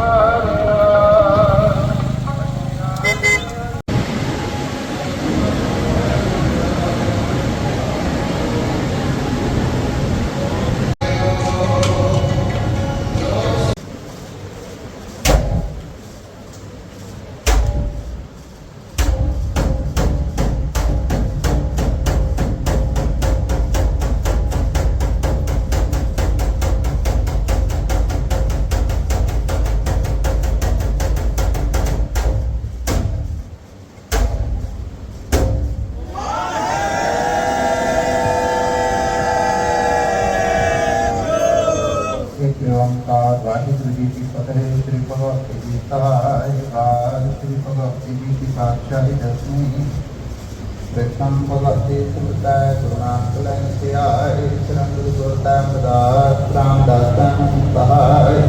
Amém. ਇੱਕ ਓੰਕਾਰ ਵਾਹਿਗੁਰੂ ਜੀ ਕੀ ਫਤਿਹ ਸ੍ਰੀ ਭਗਵਤੀ ਜੀ ਸਹਾਇ ਬਾਦ ਸ੍ਰੀ ਭਗਵਤੀ ਜੀ ਕੀ ਪਾਤਸ਼ਾਹੀ ਦਸਵੀਂ ਪ੍ਰਥਮ ਭਗਵਤੀ ਸੁਰਤਾ ਗੁਰਨਾਮ ਕਲੈ ਸਿਆਏ ਸਰੰਗ ਗੁਰਤਾ ਮਦਾਸ ਰਾਮਦਾਸਨ ਸਹਾਇ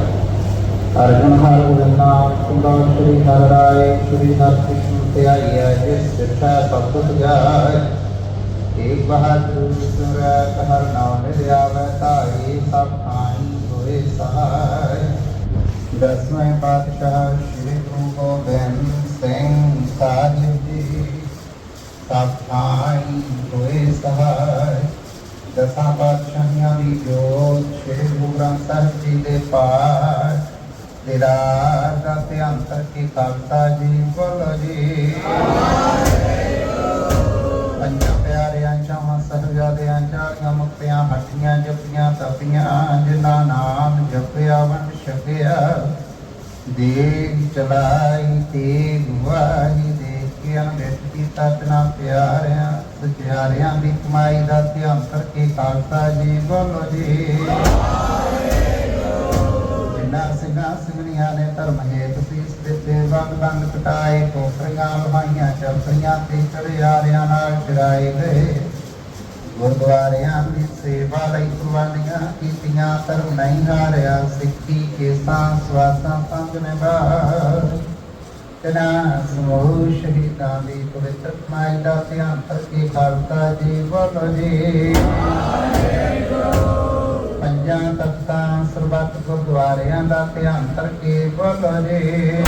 ਅਰਜਨ ਹਰ ਗੁਰਨਾਮ ਸੁੰਦਰ ਸ੍ਰੀ ਹਰਿ ਰਾਏ ਸ੍ਰੀ ਨਰਸਿੰਹ ਧਿਆਈਐ ਜਿਸ ਸਿਰਥਾ ਭਗਤ ਜਾਏ ਏਕ ਬਹਾਦਰ ਸੁਰ ਹਰ ਨਾਮ ਲਿਆਵੈ ਤਾਈ ਸਭ ਥਾਈ ਹੋਏ ਦਸਵੇਂ ਪਾਤਸ਼ਾਹ ਸ੍ਰੀ ਗੁਰੂ ਗੋਬਿੰਦ ਸਿੰਘ ਸਾਹਿਬ ਜੀ ਸਭ ਹੋਏ ਸਹਾਇ ਦਸਾਂ ਪਾਤਸ਼ਾਹਾਂ ਦੀ ਜੋਤ ਸ੍ਰੀ ਗੁਰੂ ਗ੍ਰੰਥ ਸਾਹਿਬ ਜੀ ਦੇ ਪਾਠ ਤੇਰਾ ਦਾ ਧਿਆਨ ਕੀ ਖਾਲਸਾ ਜੀ ਬੋਲੋ ਜੀ ਪੰਜਾਂ ਪਿਆਰਿਆਂ ਚਾਹਾਂ ਸਹਜਾਦਿਆਂ ਚਾਲੀਆਂ ਮੁਕਤਿਆਂ ਹੱਟੀਆਂ ਜਪੀਆਂ ਤਪੀਆਂ ਜਿਨ੍ਹਾਂ ਨਾਮ ਜਪਿਆ ਵੰਡ ਛਕਿਆ ਦੇਗ ਚਲਾਈ ਤੇ ਗੁਆਹੀ ਦੇ ਕੇ ਅਨੰਦਿਤ ਕੀਤਾ ਪਿਆਰਿਆਂ ਸਚਿਆਰਿਆਂ ਦੀ ਕਮਾਈ ਦਾ ਧਿਆਨ ਕਰਕੇ ਖਾਲਸਾ ਜੀ, ਬੋਲੋ ਜੀ। ਜਿਨ੍ਹਾਂ ਸਿੰਘਾਂ ਸਿੰਘਣੀਆਂ ਨੇ ਧਰਮ ਹੇਤ ਸੀਸ ਦਿੱਤੇ ਵੰਗ ਵੰਗ ਕਟਾਏ ਕੋਕਰੀਆਂ ਲਵਾਈਆਂ ਚਰਖੀਆਂ ਤੇ ਚੜਿਆਰਿਆਂ ਨਾਲ ਚੜਾਏ ਗਏ। ਗੁਰਦੁਆਰਿਆਂ ਦੀ ਸੇਵਾ ਲਈ ਕੁਰਬਾਨੀਆਂ ਕੀਤੀਆਂ ਧਰਮ ਨਹੀਂ ਹਾਰਿਆ ਸਿੱਖੀ ਕੇਸਾਂ, ਸਵਾਸਾਂ ਪੰਗ ਨਿਭਾਏ ਤਨਾ ਸਮੂਹ ਸ਼ਹੀਦਾਂ ਦੀ ਪਵਿੱਤਰ ਕਮਾਈ ਦਾ ਧਿਆਨ ਕਰਕੇ ਖਾਲਸਾ ਜੀ ਜੀ। ਪੰਜਾਂ ਤਖਤਾਂ ਸਰਬੱਤ ਗੁਰਦੁਆਰਿਆਂ ਦਾ ਧਿਆਨ ਕਰਕੇ ਬੋਲੋ ਜੀ।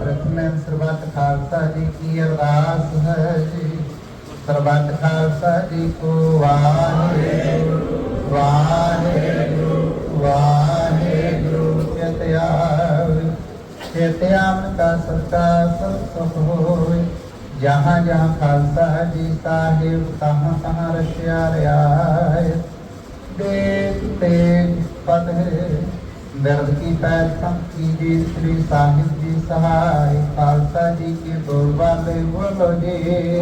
ਪ੍ਰਥਮੇ ਸਰਬੱਤ ਖਾਲਸਾ ਜੀ ਕੀ ਅਰਦਾਸ ਹੈ ਜੀ? ਸਰਬੱਤ ਖਾਲਸਾ ਜੀ ਕੋ ਵਾਹਿਗੁਰੂ ਵਾਹਿਗੁਰੂ ਵਾਹਿਗੁਰੂ ਚਿਤਿਆਵ ਚਿਤਿਆਮ ਕਾ ਸਦਾ ਸੁਖ ਹੋਏ ਜਹਾਂ ਜਹਾਂ ਖਾਲਸਾ ਜੀ ਸਾਹਿਬ, ਤਹਾਂ ਤਹਾਂ ਰਸਿਆ ਰਿਆਇ ਦੇ ਤੇ ਪਤਿ ਬਿਰਧ ਕੀ ਪੈਰ ਸੰਕੀ ਜੀ ਸ੍ਰੀ ਸਾਹਿਬ ਜੀ ਸਹਾਈ ਖਾਲਸਾ ਜੀ ਕੀ ਬੋਲਵਾਲੇ ਬੋਲੋ ਜੀ।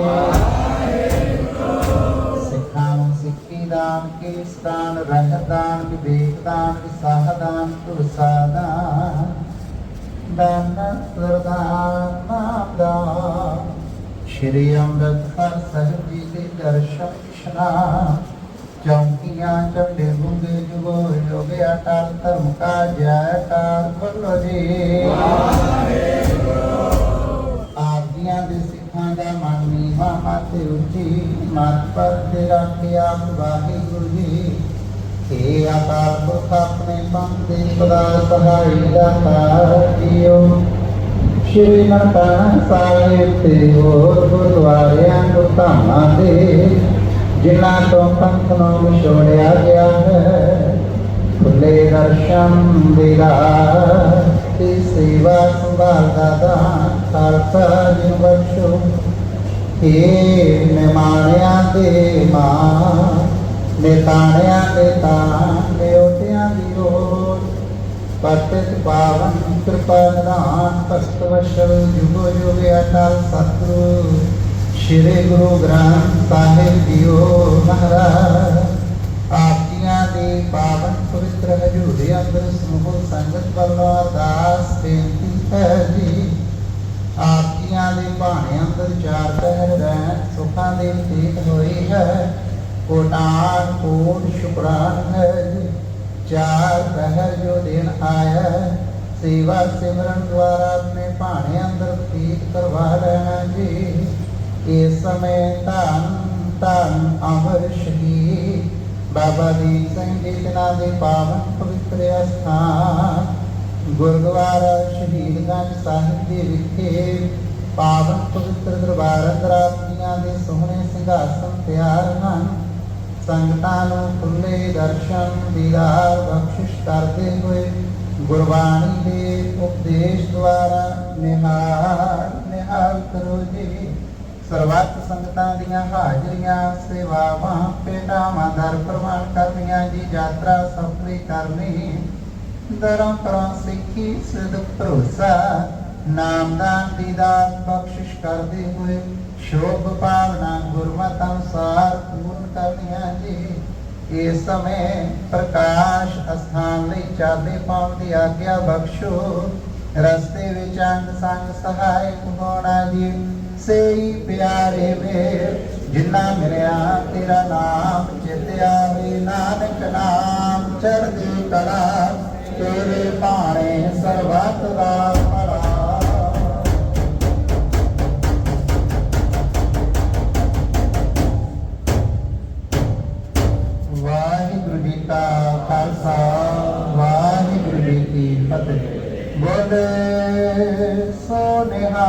ਸਿੱਖਾਂ ਸਿੱਖੀ ਦਾਨ ਕੀ ਸਤਾਨ ਰਹਿਦਾਨ ਵਿਵੇਕ ਦਾਨ ਸਾਹਦਾਨ ਤੁਸਾਦਾਨ ਦਾਨ ਸਰਦਾਨ ਨਾਮ ਦਾਨ। ਸ਼੍ਰੀ ਅੰਮ੍ਰਿਤਸਰ ਸਾਹਿਬ ਜੀ ਦੇ ਦਰਸ਼ਨ, ਇਸ਼ਨਾਨ, ਚੌਂਕੀਆਂ ਚੰਡੇ ਜੋਗੇ ਧਰਮ ਕਾ ਜੈਕਾਰ ਬੋਲੋ ਜੀ। ਆਪਦੀਆਂ ਦੇ ਸਿੱਖਾਂ ਦਾ ਮਨ ਨੀਵਾ ਮਾਤੇ ਉੱਚੀ ਮਤ ਪਰ ਤੇਰਾ ਪਿਆ ਵਾਹਿਗੁਰੂ ਜੀ ਏ ਅਕਾਲ ਪੁਰਖ, ਆਪਣੇ ਪੰਥ ਦੇ ਸਦਾ ਸਹਾਈ ਦਾ ਜੀਓ ਸ਼੍ਰੀ ਨਨਕਾਣਾ ਸਾਹਿਬ ਤੇ ਹੋਰ ਗੁਰਦੁਆਰਿਆਂ ਗੁਰਧਾਮਾਂ ਦੇ, ਜਿਨ੍ਹਾਂ ਤੋਂ ਪੰਥ ਨੂੰ ਛੋੜਿਆ ਗਿਆ ਹੈ। ਖੁੱਲੇ ਦਰਸ਼ਨ ਦੇ ਤੇ ਸੇਵਾ ਸੰਭਾਲ ਦਾ ਦਾਨ ਖਾਲਸਾ ਜੀ ਬਖਸ਼ੋ। ਹੇ ਨਿਮਾਣਿਆਂ ਦੇ ਮਾਂ ਨਿਤਾਣਿਆਂ ਦੇ ਤਾਂ ਨਿਉਟਿਆਂ ਦੀ ਓਟ ਪਤਿਤ ਪਾਵਨ ਕਿਰਪਾ ਨਿਧਾਨ ਪਸਤ ਜੁਗੋ ਜੁਗ ਅਟਲ ਸਤਿਗੁਰੂ। ਸ਼੍ਰੀ ਗੁਰੂ ਗ੍ਰੰਥ ਸਾਹਿਬ ਜੀਓ ਮਹਾਰਾਜ। ਰਹਿਣ ਸੁਖਾਂ ਦੀ ਤੀਤ ਹੋਈ ਹੈ। ਕੋਟਾਨ ਕੋਟ ਸ਼ੁਕਰਾਨ ਹੈ ਜੀ। ਚਾਰ ਪਹਿਰ ਜੋ ਦਿਨ ਆਇਆ ਹੈ, ਸੇਵਾ ਸਿਮਰਨ ਦੁਆਰਾ ਆਪਣੇ ਭਾਣੇ ਅੰਦਰ ਤੀਤ ਕਰਵਾ ਲੈਣਾ ਜੀ। ਇਸ ਸਮੇਂ ਧੰਨ ਧੰਨ ਅਮਰ ਸ਼ਹੀਦ ਬਾਬਾ ਦੀਪ ਸਿੰਘ ਜੀ ਜਿਨ੍ਹਾਂ ਦੇ ਪਾਵਨ ਪਵਿੱਤਰ ਅਸਥਾਨ ਗੁਰਦੁਆਰਾ ਸ਼ਹੀਦਗੰਜ ਸਾਹਿਬ ਦੇ ਵਿਖੇ ਪਾਵਨ ਪਵਿੱਤਰ ਦਰਬਾਰ ਅੰਦਰ ਆਪਣੀਆਂ ਦੇ ਸੋਹਣੇ ਸਿੰਘਾਸਨ ਤਿਆਰ ਹਨ। ਸੰਗਤਾਂ ਨੂੰ ਖੁੱਲੇ ਦਰਸ਼ਨ, ਦੀਦਾਰ ਬਖਸ਼ਿਸ਼ ਕਰਦੇ ਹੋਏ ਗੁਰਬਾਣੀ ਦੇ ਉਪਦੇਸ਼ ਦੁਆਰਾ ਨਿਹਾਲ ਨਿਹਾਲ ਕਰੋ ਜੀ। ਸਰਬੱਤ ਸੰਗਤਾਂ ਦੀਆਂ ਹਾਜ਼ਰੀਆਂ, ਸੇਵਾਵਾਂ ਪੇਟਾਵਾਂ ਦਰ ਪ੍ਰਵਾਨ ਕਰਨੀਆਂ ਜੀ, ਯਾਤਰਾ ਸਫਲੀ ਕਰਨੀ। ਦਰਾਂ ਪਰਾਂ ਸਿੱਖੀ ਸਿਦਕ ਭਰੋਸਾ ਨਾਮਦਾਨ ਦੀ ਦਾਤ ਬਖਸ਼ਿਸ਼ ਕਰਦੇ ਹੋਏ, ਸ਼ੋਭ ਭਾਵਨਾ ਗੁਰਮਤਿ ਅਨੁਸਾਰ ਪੂਰਨ ਕਰਨੀਆਂ ਜੀ। ਇਸ ਸਮੇਂ ਪ੍ਰਕਾਸ਼ ਅਸਥਾਨ ਲਈ ਚਾਬੇ ਪਾਉਣ ਦੀ ਆਗਿਆ ਬਖਸ਼ੋ। ਰਸਤੇ ਵਿੱਚ ਅੰਗ ਸੰਗ ਸਹਾਇਕ ਹੋਣਾ ਜੀ। ਸੇਈ ਪਿਆਰੇ ਵੇ ਜਿਨ੍ਹਾਂ ਮਿਲਿਆ ਤੇਰਾ ਨਾਮ ਚਿਤ ਆਵੇ। ਨਾਨਕ ਨਾਮ ਚੜ੍ਹਦੀ ਕਲਾ, ਤੇਰੇ ਭਾਣੇ ਸਰਬਤ ਦਾ ਭਲਾ। ਕੀ ਫਤਿਹ ਬੋਲੇ ਸੋਨਿਹਾ